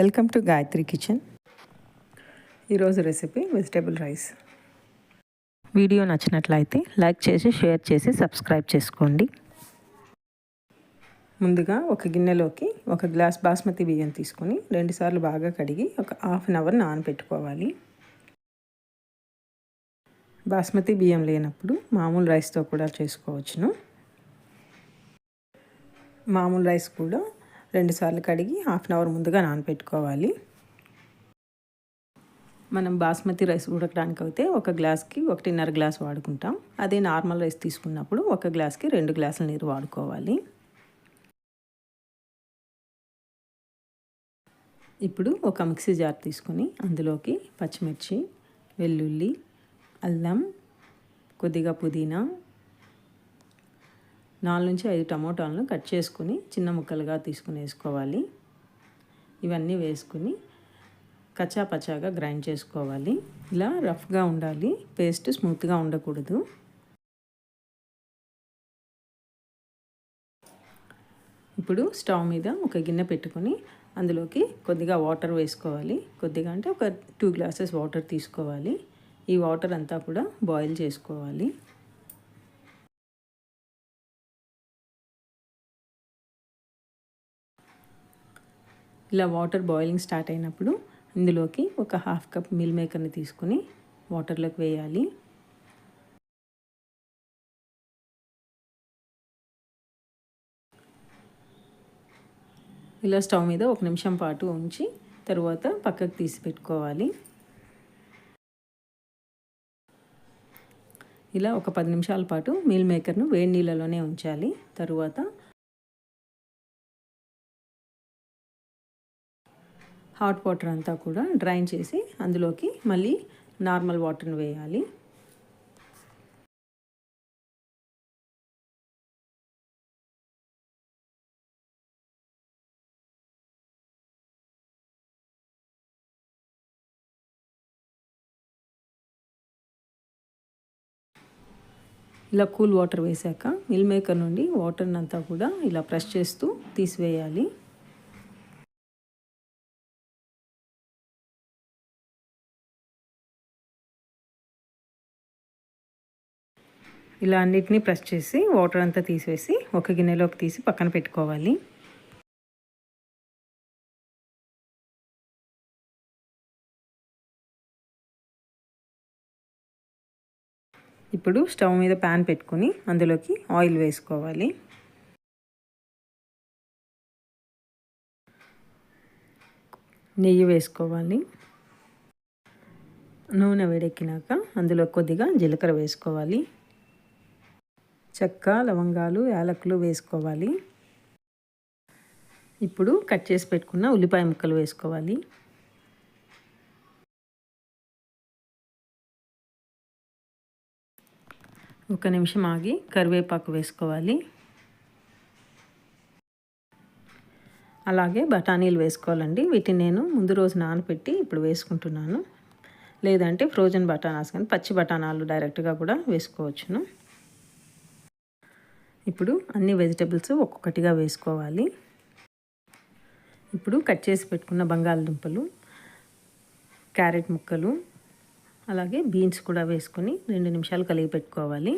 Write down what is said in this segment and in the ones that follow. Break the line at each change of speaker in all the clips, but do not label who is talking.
Welcome to Gayatri kitchen. ఈరోజు recipe vegetable rice.
Video నచ్చినట్లయితే like చేసి షేర్ చేసి సబ్స్క్రైబ్ చేసుకోండి.
ముందుగా ఒక గిన్నెలోకి ఒక గ్లాస్ బాస్మతి బియ్యం తీసుకొని రెండుసార్లు బాగా కడిగి ఒక హాఫ్ అన్ అవర్ నానబెట్టుకోవాలి బాస్మతి బియ్యం లేనప్పుడు మామూలు రైస్తో కూడా చేసుకోవచ్చును. మామూలు రైస్ కూడా రెండుసార్లు కడిగి హాఫ్ అన్ అవర్ ముందుగా నానబెట్టుకోవాలి మనం బాస్మతి రైస్ ఉడకడానికి అయితే ఒక గ్లాస్కి ఒకటిన్నర గ్లాస్ వాడుకుంటాం. అదే నార్మల్ రైస్ తీసుకున్నప్పుడు ఒక గ్లాస్కి రెండు గ్లాసుల నీరు వాడుకోవాలి. ఇప్పుడు ఒక మిక్సీ జార్ తీసుకొని అందులోకి పచ్చిమిర్చి వెల్లుల్లి అల్లం కొద్దిగా పుదీనా నాలుగు నుంచి ఐదు టమోటాలను కట్ చేసుకుని చిన్న ముక్కలుగా తీసుకుని వేసుకోవాలి. ఇవన్నీ వేసుకుని కచ్చా పచాగా గ్రైండ్ చేసుకోవాలి. ఇలా రఫ్గా ఉండాలి. పేస్ట్ స్మూత్గా ఉండకూడదు. ఇప్పుడు స్టవ్ మీద ఒక గిన్నె పెట్టుకొని అందులోకి కొద్దిగా వాటర్ వేసుకోవాలి. కొద్దిగా అంటే ఒక టూ గ్లాసెస్ వాటర్ తీసుకోవాలి. ఈ వాటర్ అంతా కూడా బాయిల్ చేసుకోవాలి. ఇలా వాటర్ బాయిలింగ్ స్టార్ట్ అయినప్పుడు ఇందులోకి ఒక హాఫ్ కప్ మిల్ మేకర్ని తీసుకుని వాటర్లోకి వేయాలి. ఇలా స్టవ్ మీద ఒక నిమిషం పాటు ఉంచి తరువాత పక్కకు తీసి పెట్టుకోవాలి. ఇలా ఒక పది నిమిషాల పాటు మీల్ మేకర్ను వేడి నీళ్ళలోనే ఉంచాలి. తరువాత హాట్ వాటర్ అంతా కూడా డ్రైన్ చేసి అందులోకి మళ్ళీ నార్మల్ వాటర్ని వేయాలి. ఇలా కూల్ వాటర్ వేసాక మిల్ మేకర్ నుండి వాటర్ని అంతా కూడా ఇలా ప్రెస్ చేస్తూ తీసివేయాలి. ఇలా అన్నిటినీ ప్రెస్ చేసి వాటర్ అంతా తీసేసి ఒక గిన్నెలోకి తీసి పక్కన పెట్టుకోవాలి. ఇప్పుడు స్టవ్ మీద ప్యాన్ పెట్టుకుని అందులోకి ఆయిల్ వేసుకోవాలి. నెయ్యి వేసుకోవాలి. నూనె వేడెక్కినాక అందులో కొద్దిగా జీలకర్ర వేసుకోవాలి. చెక్క లవంగాలు యాలకులు వేసుకోవాలి. ఇప్పుడు కట్ చేసి పెట్టుకున్న ఉల్లిపాయ ముక్కలు వేసుకోవాలి. ఒక నిమిషం ఆగి కరివేపాకు వేసుకోవాలి. అలాగే బఠానీలు వేసుకోవాలండి. వీటిని నేను ముందు రోజు నానపెట్టి ఇప్పుడు వేసుకుంటున్నాను. లేదంటే ఫ్రోజన్ బఠానాస్ కానీ పచ్చి బఠానాలు డైరెక్ట్గా కూడా వేసుకోవచ్చును. ఇప్పుడు అన్ని వెజిటబుల్స్ ఒక్కొక్కటిగా వేసుకోవాలి. ఇప్పుడు కట్ చేసి పెట్టుకున్న బంగాళదుంపలు క్యారెట్ ముక్కలు అలాగే బీన్స్ కూడా వేసుకొని రెండు నిమిషాలు కలిగి పెట్టుకోవాలి.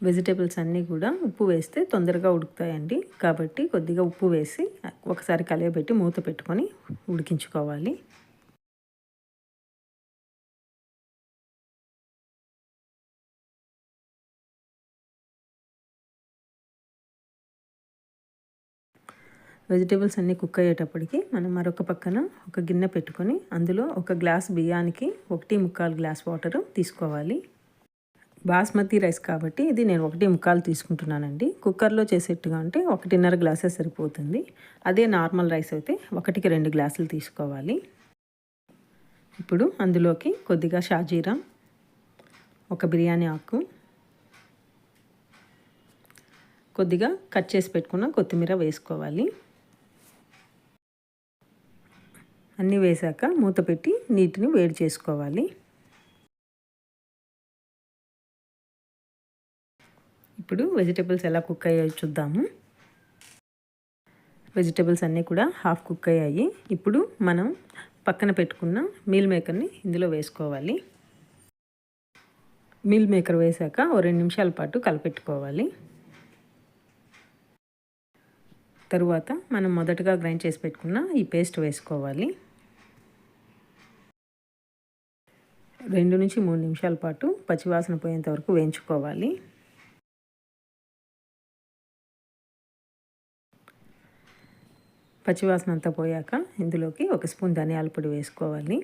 వెజిటేబుల్స్ అన్నీ కూడా ఉప్పు వేస్తే తొందరగా ఉడుకుతాయండి. కాబట్టి కొద్దిగా ఉప్పు వేసి ఒకసారి కలియబెట్టి మూత పెట్టుకొని ఉడికించుకోవాలి. వెజిటేబుల్స్ అన్నీ కుక్ అయ్యేటప్పటికి మనం మరొక పక్కన ఒక గిన్నె పెట్టుకొని అందులో ఒక గ్లాస్ బియ్యానికి ఒకటి ముక్కాలు గ్లాస్ వాటర్ తీసుకోవాలి. బాస్మతి రైస్ కాబట్టి ఇది నేను ఒకటి ముక్కలు తీసుకుంటున్నానండి. కుక్కర్లో చేసేట్టుగా అంటే ఒకటిన్నర గ్లాసెస్ సరిపోతుంది. అదే నార్మల్ రైస్ అయితే ఒకటికి రెండు గ్లాసులు తీసుకోవాలి. ఇప్పుడు అందులోకి కొద్దిగా షాజీరా ఒక బిర్యానీ ఆకు కొద్దిగా కట్ చేసి పెట్టుకున్న కొత్తిమీర వేసుకోవాలి. అన్నీ వేసాక మూత పెట్టి నీటిని వేడి చేసుకోవాలి. ఇప్పుడు వెజిటేబుల్స్ ఎలా కుక్ అయ్యాయో చూద్దాము. వెజిటేబుల్స్ అన్నీ కూడా హాఫ్ కుక్ అయ్యాయి. ఇప్పుడు మనం పక్కన పెట్టుకున్న మీల్ మేకర్ని ఇందులో వేసుకోవాలి. మీల్ మేకర్ వేసాక ఓ రెండు నిమిషాల పాటు కలపెట్టుకోవాలి. తరువాత మనం మొదటగా గ్రైండ్ చేసి పెట్టుకున్న ఈ పేస్ట్ వేసుకోవాలి. రెండు నుంచి మూడు నిమిషాల పాటు పచ్చివాసన పోయేంత వరకు వేయించుకోవాలి. పచ్చివాసన అంతా పోయాక ఇందులోకి ఒక స్పూన్ ధనియాల పొడి వేసుకోవాలి.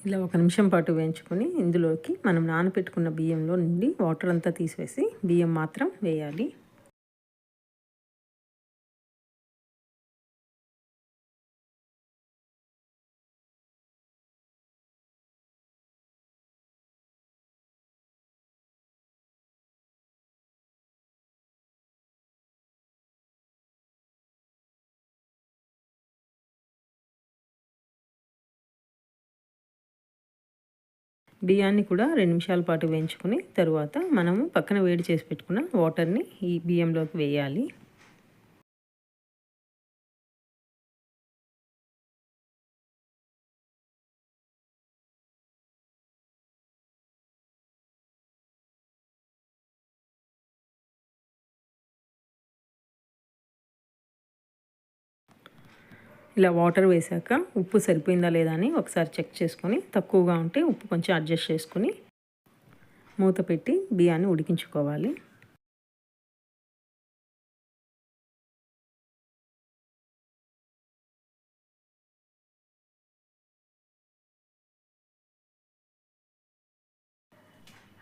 ఇలా ఒక నిమిషం పాటు వేయించుకొని ఇందులోకి మనం నానబెట్టుకున్న బియ్యంలో నుండి వాటర్ అంతా తీసివేసి బియ్యం మాత్రం వేయాలి. బియ్యాన్ని కూడా రెండు నిమిషాల పాటు వేయించుకుని తరువాత మనము పక్కన వేడి చేసి పెట్టుకున్న వాటర్ని ఈ బియ్యంలోకి వేయాలి. ఇలా వాటర్ వేసాక ఉప్పు సరిపోయిందా లేదా అని ఒకసారి చెక్ చేసుకొని తక్కువగా ఉంటే ఉప్పు కొంచెం అడ్జస్ట్ చేసుకొని మూత పెట్టి బియ్యాన్ని ఉడికించుకోవాలి.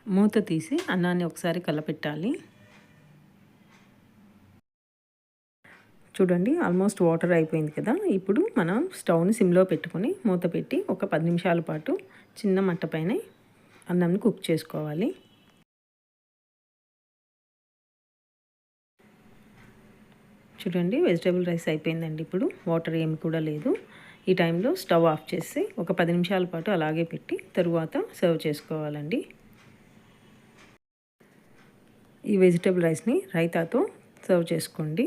మూత తీసి అన్నాన్ని ఒకసారి కలపెట్టాలి. చూడండి ఆల్మోస్ట్ వాటర్ అయిపోయింది కదా. ఇప్పుడు మనం స్టవ్ని సిమ్లో పెట్టుకొని మూత పెట్టి ఒక పది నిమిషాల పాటు చిన్న మట్ట పైన అన్నంని కుక్ చేసుకోవాలి. చూడండి వెజిటేబుల్ రైస్ అయిపోయిందండి ఇప్పుడు. వాటర్ ఏమి కూడా లేదు. ఈ టైంలో స్టవ్ ఆఫ్ చేసి ఒక పది నిమిషాల పాటు అలాగే పెట్టి తరువాత సర్వ్ చేసుకోవాలండి. ఈ వెజిటేబుల్ రైస్ని రైతాతో సర్వ్ చేసుకోండి.